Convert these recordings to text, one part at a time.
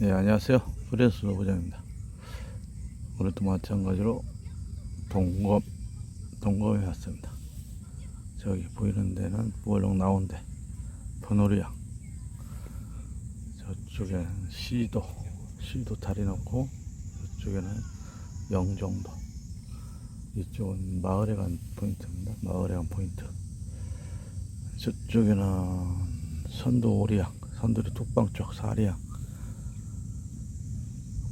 네, 안녕하세요. 프레스 노부장입니다. 오늘도 마찬가지로 동검, 동검에 왔습니다. 저기 보이는 데는 월록 나온데, 버노리양. 저쪽에는 시도, 시도 다리 놓고, 저쪽에는 영종도. 이쪽은 마을에 간 포인트입니다. 마을에 간 포인트. 저쪽에는 선도 오리양, 선도리 뚝방 쪽 사리양.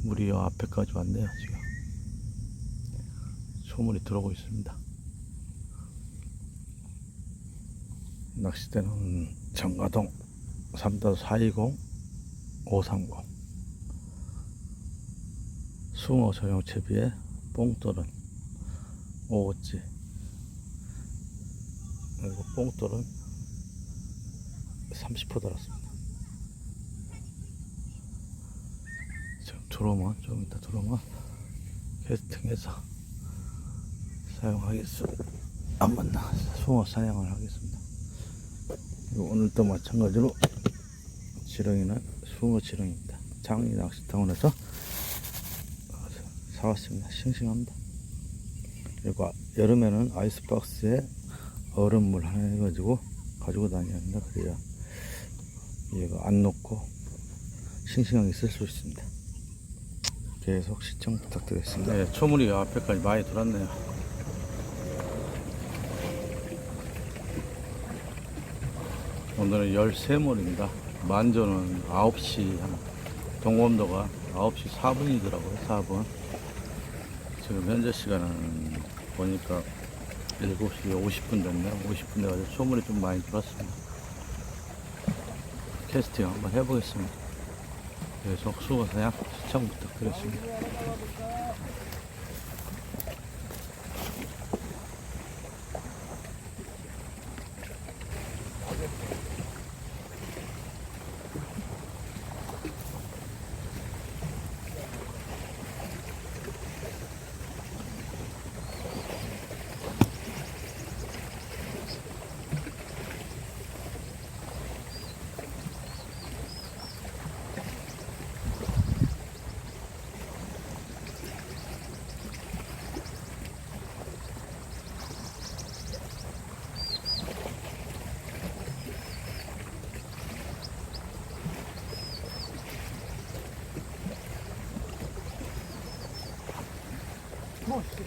물이 요 앞에까지 왔네요, 지금. 소물이 들어오고 있습니다. 낚싯대는 정가동 3-420 530 숭어 전용 채비에 뽕돌은 5호찌 그리고 뽕돌은 30% 달았습니다. 들어오면 좀 이따 들어오면 캐스팅해서 사용하겠습니다. 한번 나 숭어 사냥을 하겠습니다. 오늘도 마찬가지로 지렁이는 숭어 지렁입니다. 장리 낚시터원에서 사왔습니다. 싱싱합니다. 그리고 여름에는 아이스박스에 얼음물 하나 해가지고 가지고 다녀야 합니다. 그래야 얘가 안 녹고 싱싱하게 쓸 수 있습니다. 계속 시청 부탁드리겠습니다. 네, 초물이 앞에까지 많이 들었네요. 오늘은 13몰입니다. 만조는 9시, 한, 동검도가 9시 4분이더라고요, 4분. 지금 현재 시간은 보니까 7시 50분 됐네요. 50분 돼가지고 초물이 좀 많이 들었습니다. 캐스팅 한번 해보겠습니다. 계속 수고 사냥 시청 부탁드리겠습니다.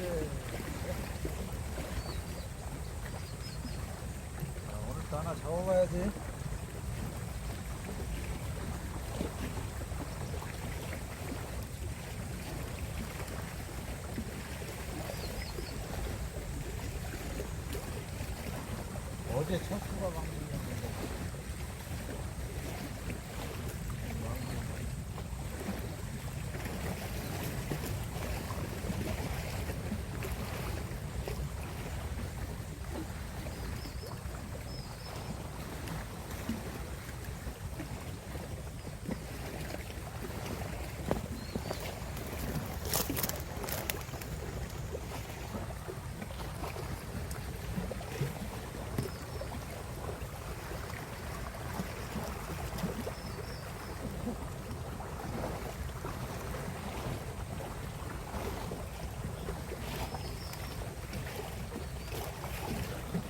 오늘도 하나 잡아봐야지. 어제 첫 수가 방송이었는데.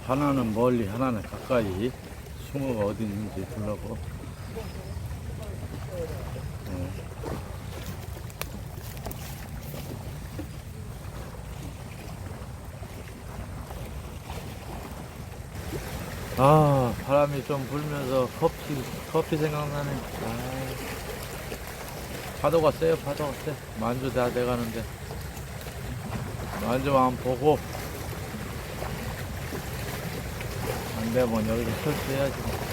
하나는 멀리, 하나는 가까이. 숭어가 어디 있는지 보려고. 네. 아, 바람이 좀 불면서 커피, 커피 생각나네. 아, 파도가 세요, 파도가 세. 만주 다 돼가는데. 만주만 보고, 안 되면 여기서 설치해야지.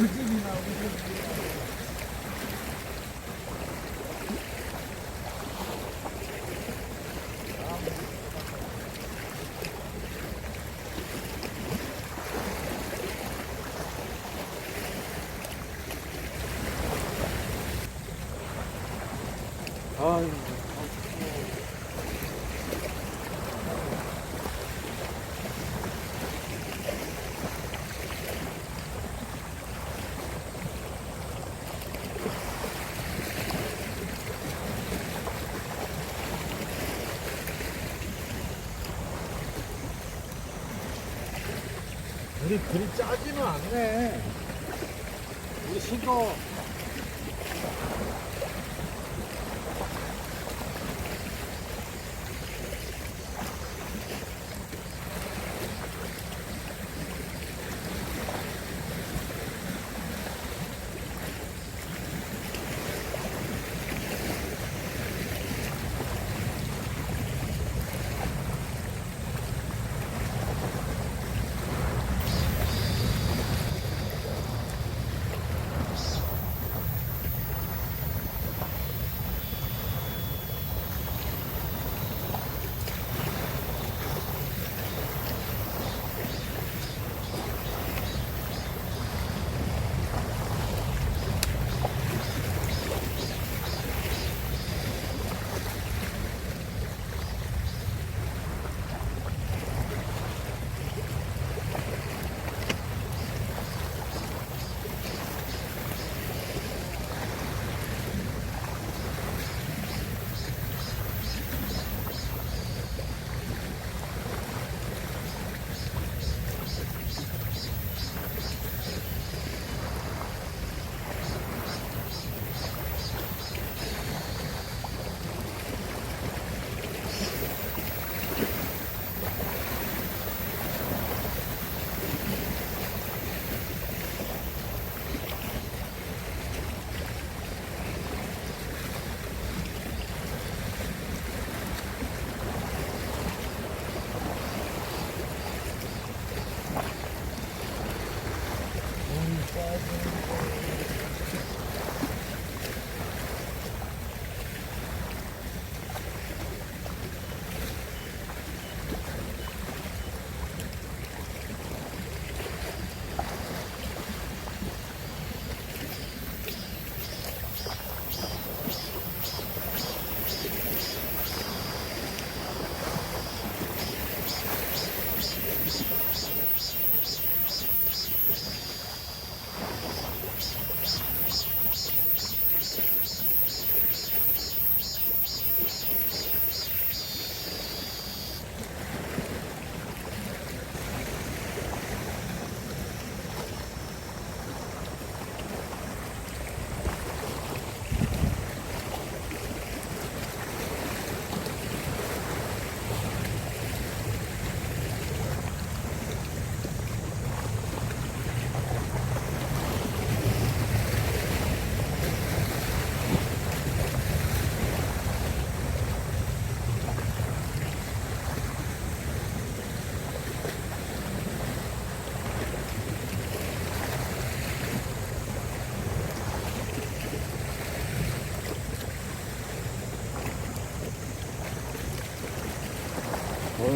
아 우리 그리 짜지는 않네. 우리 신고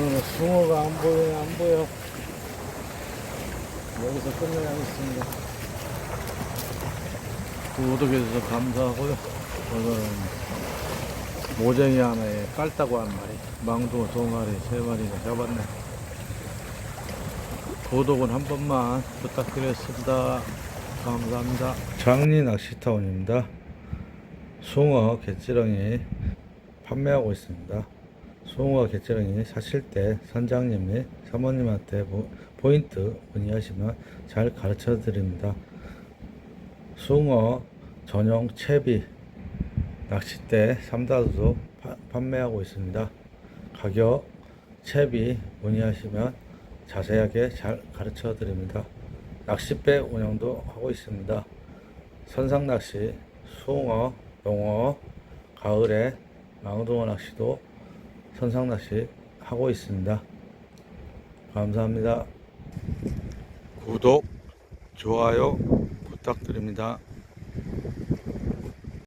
오늘은 숭어가 안 보여요, 안 보여. 여기서 끝내야겠습니다. 구독해주셔서 감사하고요. 오늘은 모쟁이 하나에 깔따구 한 마리, 망둥어 두 마리, 세 마리가 잡았네. 구독은 한 번만 부탁드리겠습니다. 감사합니다. 장리 낚시타운입니다. 숭어, 개찌렁이 판매하고 있습니다. 숭어와 개찌렁이 사실 때 선장님이 사모님한테 보- 포인트 문의하시면 잘 가르쳐 드립니다. 숭어 전용 채비 낚싯대 3다도 판매하고 있습니다. 가격 채비 문의하시면 자세하게 잘 가르쳐 드립니다. 낚싯배 운영도 하고 있습니다. 선상 낚시, 숭어, 농어, 가을에 망둥어 낚시도 선상 낚시 하고 있습니다. 감사합니다. 구독, 좋아요 부탁드립니다.